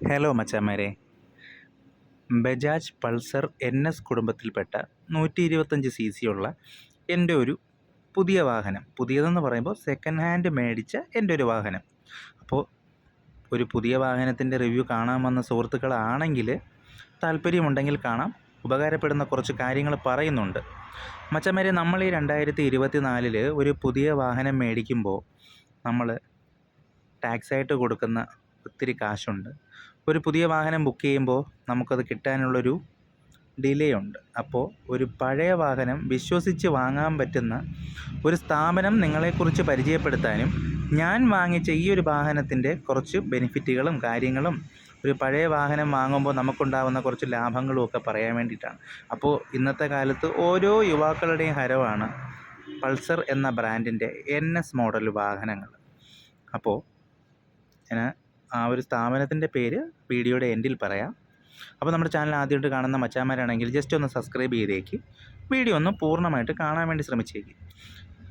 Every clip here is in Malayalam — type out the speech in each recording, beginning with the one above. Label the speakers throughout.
Speaker 1: ഹലോ മച്ചാമാരെ ബജാജ് പൾസർ എൻ എസ് കുടുംബത്തിൽപ്പെട്ട നൂറ്റി ഇരുപത്തഞ്ച് സി സി ഉള്ള എന്റെ ഒരു പുതിയ വാഹനം. പുതിയതെന്ന് പറയുമ്പോൾ സെക്കൻഡ് ഹാൻഡ് മേടിച്ച എന്റെ ഒരു വാഹനം. അപ്പോൾ ഒരു പുതിയ വാഹനത്തിന്റെ റിവ്യൂ കാണാൻ വന്ന സുഹൃത്തുക്കളാണെങ്കിൽ താല്പര്യമുണ്ടെങ്കിൽ കാണാം. ഉപകാരപ്പെടുന്ന കുറച്ച് കാര്യങ്ങൾ പറയുന്നുണ്ട്. മച്ചമേരെ നമ്മൾ ഈ രണ്ടായിരത്തി ഇരുപത്തി നാലിൽ ഒരു പുതിയ വാഹനം മേടിക്കുമ്പോൾ നമ്മൾ ടാക്സായിട്ട് കൊടുക്കുന്ന ഒത്തിരി കാശുണ്ട്. ഒരു പുതിയ വാഹനം ബുക്ക് ചെയ്യുമ്പോൾ നമുക്കത് കിട്ടാനുള്ളൊരു ഡിലേ ഉണ്ട്. അപ്പോൾ ഒരു പഴയ വാഹനം വിശ്വസിച്ച് വാങ്ങാൻ പറ്റുന്ന ഒരു സ്ഥാപനം നിങ്ങളെക്കുറിച്ച് പരിചയപ്പെടുത്താനും ഞാൻ വാങ്ങിച്ച ഈ ഒരു വാഹനത്തിന്റെ കുറച്ച് ബെനിഫിറ്റുകളും കാര്യങ്ങളും ഒരു പഴയ വാഹനം വാങ്ങുമ്പോൾ നമുക്കുണ്ടാകുന്ന കുറച്ച് ലാഭങ്ങളും ഒക്കെ പറയാൻ വേണ്ടിയിട്ടാണ്. അപ്പോൾ ഇന്നത്തെ കാലത്ത് ഓരോ യുവാക്കളുടെയും ഹരവാണ് പൾസർ എന്ന ബ്രാൻഡിന്റെ എൻ എസ് മോഡൽ വാഹനങ്ങൾ. അപ്പോൾ ഞാൻ ആ ഒരു സ്ഥാപനത്തിന്റെ പേര് വീഡിയോയുടെ എൻഡിൽ പറയാം. അപ്പോൾ നമ്മുടെ ചാനൽ ആദ്യമായിട്ട് കാണുന്ന മച്ചാന്മാരാണെങ്കിൽ ജസ്റ്റ് ഒന്ന് സബ്സ്ക്രൈബ് ചെയ്തേക്ക്. വീഡിയോ ഒന്ന് പൂർണമായിട്ട് കാണാൻ വേണ്ടി ശ്രമിച്ചേക്ക്.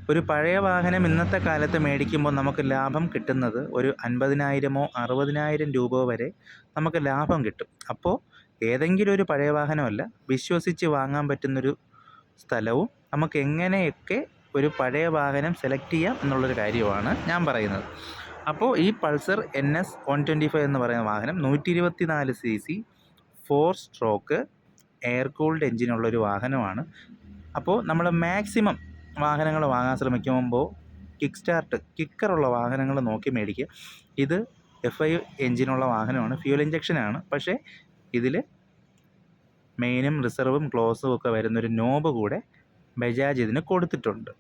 Speaker 1: ഒരു പഴയ വാഹനം ഇന്നത്തെ കാലത്ത് മേടിക്കുമ്പോൾ നമുക്ക് ലാഭം കിട്ടുന്നത് ഒരു അൻപതിനായിരമോ അറുപതിനായിരം രൂപ വരെ നമുക്ക് ലാഭം കിട്ടും. അപ്പോൾ ഏതെങ്കിലും ഒരു പഴയ വാഹനമല്ല വിശ്വസിച്ച് വാങ്ങാൻ പറ്റുന്നൊരു സ്ഥലവും നമുക്ക് എങ്ങനെയൊക്കെ ഒരു പഴയ വാഹനം സെലക്ട് ചെയ്യാം എന്നുള്ളൊരു കാര്യമാണ് ഞാൻ പറയുന്നത്. അപ്പോൾ ഈ Pulsar N S one twenty five എന്ന് പറയുന്ന വാഹനം നൂറ്റി ഇരുപത്തി നാല് C C four stroke air cooled എൻജിനുള്ളൊരു വാഹനമാണ്. അപ്പോൾ നമ്മൾ മാക്സിമം വാഹനങ്ങൾ വാങ്ങാൻ ശ്രമിക്കുമ്പോൾ കിക്ക് സ്റ്റാർട്ട് കിക്കറുള്ള വാഹനങ്ങൾ നോക്കി മേടിക്കുക. ഇത് എഫ് ഐ എൻജിനുള്ള വാഹനമാണ് ഫ്യൂൽ ഇഞ്ചക്ഷനാണ് പക്ഷേ ഇതിൽ മെയിനും റിസർവും ക്ലോസും ഒക്കെ വരുന്നൊരു നോബ് കൂടെ ബജാജ് ഇതിന് കൊടുത്തിട്ടുണ്ട്.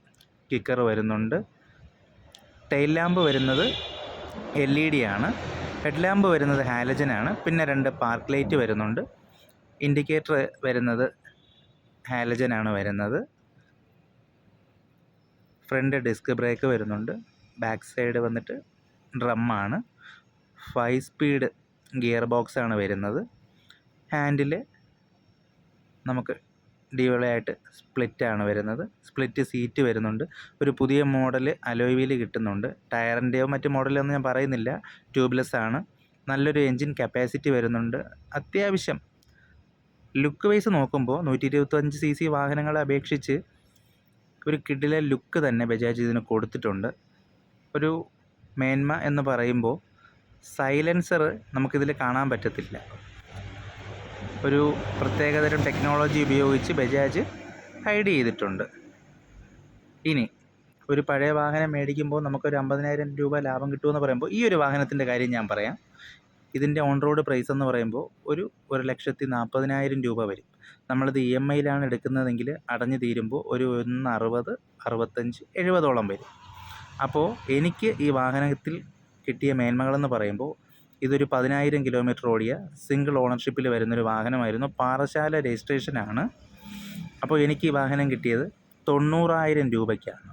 Speaker 1: കിക്കർ വരുന്നുണ്ട്. ടെയിൽ ലാമ്പ് വരുന്നത് എൽ ഇ ഡി ആണ്. ഹെഡ് ലാമ്പ് വരുന്നത് ആണ്. പിന്നെ രണ്ട് പാർക്ക് ലൈറ്റ് വരുന്നുണ്ട്. ഇൻഡിക്കേറ്റർ വരുന്നത് ഹാലജൻ ആണ് വരുന്നത്. ഫ്രണ്ട് ഡിസ്ക് ബ്രേക്ക് വരുന്നുണ്ട്. ബാക്ക് സൈഡ് വന്നിട്ട് ഡ്രമ്മാണ് ഫൈവ് സ്പീഡ് ഗിയർ ബോക്സ് ആണ് വരുന്നത്. ഹാൻഡിൽ നമുക്ക് ഡിവളായിട്ട് സ്പ്ലിറ്റാണ് വരുന്നത്. സ്പ്ലിറ്റ് സീറ്റ് വരുന്നുണ്ട്. ഒരു പുതിയ മോഡൽ അലോയ് വീൽ കിട്ടുന്നുണ്ട്. ടയറിന്റെയോ മറ്റു മോഡലൊന്നും ഞാൻ പറയുന്നില്ല. ട്യൂബ്ലെസ് ആണ്. നല്ലൊരു എൻജിൻ കപ്പാസിറ്റി വരുന്നുണ്ട്. അത്യാവശ്യം ലുക്ക് വൈസ് നോക്കുമ്പോൾ നൂറ്റി ഇരുപത്തഞ്ച് സി സി വാഹനങ്ങളെ അപേക്ഷിച്ച് ഒരു കിഡിലെ ലുക്ക് തന്നെ ബജാജ് ഇതിന് കൊടുത്തിട്ടുണ്ട്. ഒരു മേന്മ എന്ന് പറയുമ്പോൾ സൈലൻസർ നമുക്കിതിൽ കാണാൻ പറ്റത്തില്ല. ഒരു പ്രത്യേകതരം ടെക്നോളജി ഉപയോഗിച്ച് ബജാജ് ഹൈഡ് ചെയ്തിട്ടുണ്ട്. ഇനി ഒരു പഴയ വാഹനം മേടിക്കുമ്പോൾ നമുക്കൊരു അമ്പതിനായിരം രൂപ ലാഭം കിട്ടുമെന്ന് പറയുമ്പോൾ ഈ ഒരു വാഹനത്തിന്റെ കാര്യം ഞാൻ പറയാം. ഇതിന്റെ ഓൺ റോഡ് പ്രൈസ് എന്ന് പറയുമ്പോൾ ഒരു ഒരു ലക്ഷത്തി നാൽപ്പതിനായിരം രൂപ വരും. നമ്മളിത് ഇ എം ഐയിലാണ് എടുക്കുന്നതെങ്കിൽ അടഞ്ഞു തീരുമ്പോൾ ഒരു ഒന്ന് അറുപത് അറുപത്തഞ്ച് എഴുപതോളം വരും. അപ്പോൾ എനിക്ക് ഈ വാഹനത്തിൽ കിട്ടിയ മേന്മകളെന്ന് പറയുമ്പോൾ ഇതൊരു പതിനായിരം കിലോമീറ്റർ ഓടിയ സിംഗിൾ ഓണർഷിപ്പിൽ വരുന്നൊരു വാഹനമായിരുന്നു. പാറശാല രജിസ്ട്രേഷനാണ് അപ്പോൾ എനിക്ക് ഈ വാഹനം കിട്ടിയത് തൊണ്ണൂറായിരം രൂപയ്ക്കാണ്.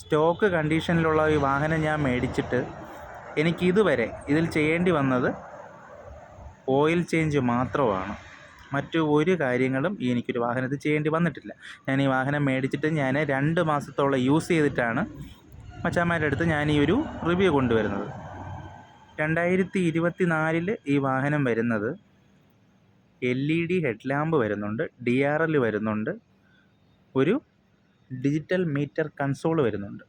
Speaker 1: സ്റ്റോക്ക് കണ്ടീഷനിലുള്ള ഈ വാഹനം ഞാൻ മേടിച്ചിട്ട് എനിക്കിതുവരെ ഇതിൽ ചെയ്യേണ്ടി വന്നത് ഓയിൽ ചേഞ്ച് മാത്രമാണ്. മറ്റു ഒരു കാര്യങ്ങളും ഈ എനിക്കൊരു വാഹനത്തിൽ ചെയ്യേണ്ടി വന്നിട്ടില്ല. ഞാൻ ഈ വാഹനം മേടിച്ചിട്ട് ഞാൻ രണ്ട് മാസത്തോളം യൂസ് ചെയ്തിട്ടാണ് മച്ചാമാരുടെ അടുത്ത് ഞാൻ ഈ ഒരു റിവ്യൂ കൊണ്ടുവരുന്നത്. രണ്ടായിരത്തി ഇരുപത്തി നാലിൽ ഈ വാഹനം വരുന്നത് L E D head lamp വരുന്നുണ്ട് ഡി ആർ എൽ വരുന്നുണ്ട് ഒരു ഡിജിറ്റൽ മീറ്റർ കൺസോൾ വരുന്നുണ്ട്.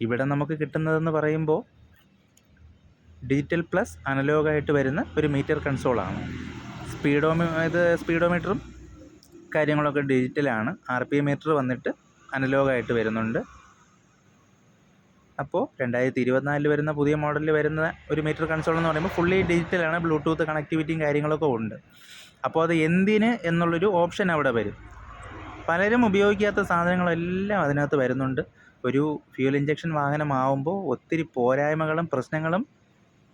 Speaker 1: ഇവിടെ നമുക്ക് കിട്ടുന്നതെന്ന് പറയുമ്പോൾ ഡിജിറ്റൽ പ്ലസ് അനലോഗായിട്ട് വരുന്ന ഒരു മീറ്റർ കൺസോളാണ്. സ്പീഡോമീ ഇത് സ്പീഡോമീറ്ററും കാര്യങ്ങളൊക്കെ ഡിജിറ്റലാണ്. ആർ പി മീറ്റർ വന്നിട്ട് അനലോഗായിട്ട് വരുന്നുണ്ട്. അപ്പോൾ രണ്ടായിരത്തി ഇരുപത്തിനാലിൽ വരുന്ന പുതിയ മോഡലിൽ വരുന്ന ഒരു മീറ്റർ കൺസോൾ എന്ന് പറയുമ്പോൾ ഫുള്ളി ഡിജിറ്റലാണ് ബ്ലൂടൂത്ത് കണക്ടിവിറ്റിയും കാര്യങ്ങളൊക്കെ ഉണ്ട്. അപ്പോൾ അത് എന്തിന് എന്നുള്ളൊരു ഓപ്ഷൻ അവിടെ വരും. പലരും ഉപയോഗിക്കാത്ത സാധനങ്ങളെല്ലാം അതിനകത്ത് വരുന്നുണ്ട്. ഒരു ഫ്യൂൽ ഇഞ്ചക്ഷൻ വാഹനമാവുമ്പോൾ ഒത്തിരി പോരായ്മകളും പ്രശ്നങ്ങളും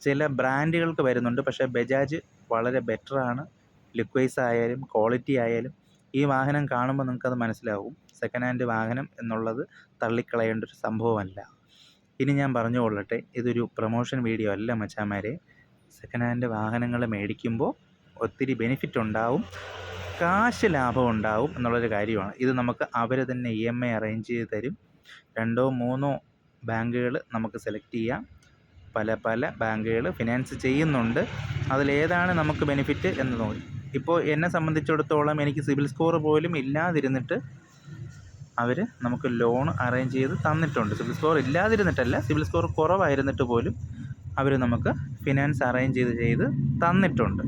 Speaker 1: ചില ബ്രാൻഡുകൾക്ക് വരുന്നുണ്ട്. പക്ഷേ ബജാജ് വളരെ ബെറ്ററാണ് ലുക്ക് വൈസ് ആയാലും ക്വാളിറ്റി ആയാലും ഈ വാഹനം കാണുമ്പോൾ നിങ്ങൾക്കത് മനസ്സിലാവും. സെക്കൻഡ് ഹാൻഡ് വാഹനം എന്നുള്ളത് തള്ളിക്കളയേണ്ട ഒരു സംഭവമല്ല. ഇനി ഞാൻ പറഞ്ഞു കൊള്ളട്ടെ ഇതൊരു പ്രൊമോഷൻ വീഡിയോ അല്ല മച്ചാമാരെ സെക്കൻഡ് ഹാൻഡ് വാഹനങ്ങൾ മേടിക്കുമ്പോൾ ഒത്തിരി ബെനിഫിറ്റ് ഉണ്ടാവും കാശ് ലാഭം ഉണ്ടാവും എന്നുള്ളൊരു കാര്യമാണ്. ഇത് നമുക്ക് അവർ തന്നെ ഇ എം ഐ അറേഞ്ച് ചെയ്ത് തരും. രണ്ടോ മൂന്നോ ബാങ്കുകൾ നമുക്ക് സെലക്ട് ചെയ്യാം. പല പല ബാങ്കുകൾ ഫിനാൻസ് ചെയ്യുന്നുണ്ട്. അതിലേതാണ് നമുക്ക് ബെനിഫിറ്റ് എന്ന് നോക്കി ഇപ്പോൾ എന്നെ സംബന്ധിച്ചിടത്തോളം എനിക്ക് സിവിൽ സ്കോർ പോലും ഇല്ലാതിരുന്നിട്ട് അവർ നമുക്ക് ലോൺ അറേഞ്ച് ചെയ്ത് തന്നിട്ടുണ്ട്. സിബിൽ സ്കോർ ഇല്ലാതിരുന്നിട്ടല്ല സിബിൽ സ്കോർ കുറവായിരുന്നിട്ട് പോലും അവർ നമുക്ക് ഫിനാൻസ് അറേഞ്ച് ചെയ്ത് ചെയ്ത് തന്നിട്ടുണ്ട്.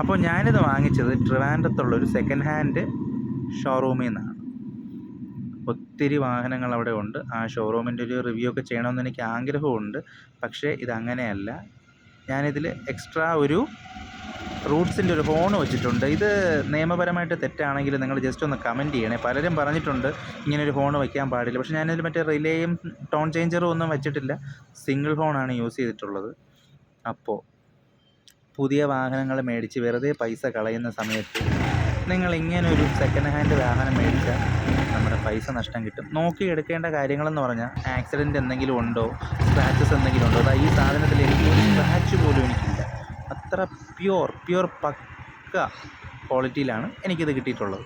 Speaker 1: അപ്പോൾ ഞാനിത് വാങ്ങിച്ചത് ട്രിവാൻഡ്രത്തുള്ളൊരു സെക്കൻഡ് ഹാൻഡ് ഷോറൂമിൽ നിന്നാണ് ഒത്തിരി വാഹനങ്ങൾ അവിടെ ഉണ്ട്. ആ ഷോറൂമിന്റെ ഒരു റിവ്യൂ ഒക്കെ ചെയ്യണമെന്ന് എനിക്ക് ആഗ്രഹമുണ്ട്. പക്ഷേ ഇതങ്ങനെയല്ല. ഞാനിതിൽ എക്സ്ട്രാ ഒരു റൂട്ട്സിന്റെ ഒരു ഹോൺ വെച്ചിട്ടുണ്ട്. ഇത് നിയമപരമായിട്ട് തെറ്റാണെങ്കിൽ നിങ്ങൾ ജസ്റ്റ് ഒന്ന് കമന്റ് ചെയ്യണേ. പലരും പറഞ്ഞിട്ടുണ്ട് ഇങ്ങനെ ഒരു ഹോൺ വയ്ക്കാൻ പാടില്ല. പക്ഷേ ഞാനതിൽ മറ്റേ റിലേയും ടോൺ ചേഞ്ചറും ഒന്നും വെച്ചിട്ടില്ല. സിംഗിൾ ഹോണാണ് യൂസ് ചെയ്തിട്ടുള്ളത്. അപ്പോൾ പുതിയ വാഹനങ്ങൾ മേടിച്ച് വെറുതെ പൈസ കളയുന്ന സമയത്ത് നിങ്ങൾ ഇങ്ങനെ ഒരു സെക്കൻഡ് ഹാൻഡ് വാഹനം മേടിച്ചാൽ നമ്മുടെ പൈസ നഷ്ടം കിട്ടും. നോക്കി എടുക്കേണ്ട കാര്യങ്ങളെന്ന് പറഞ്ഞാൽ ആക്സിഡന്റ് എന്തെങ്കിലും ഉണ്ടോ? സ്ക്രാച്ചസ് എന്തെങ്കിലും ഉണ്ടോ? അതായത് ഈ സാധനത്തിൽ എനിക്ക് ഒരു സ്ക്രാച്ച് പോലും എനിക്കില്ല. അത്ര പ്യുവർ പ്യുവർ പക്ക ക്വാളിറ്റിയിലാണ് എനിക്കിത് കിട്ടിയിട്ടുള്ളത്.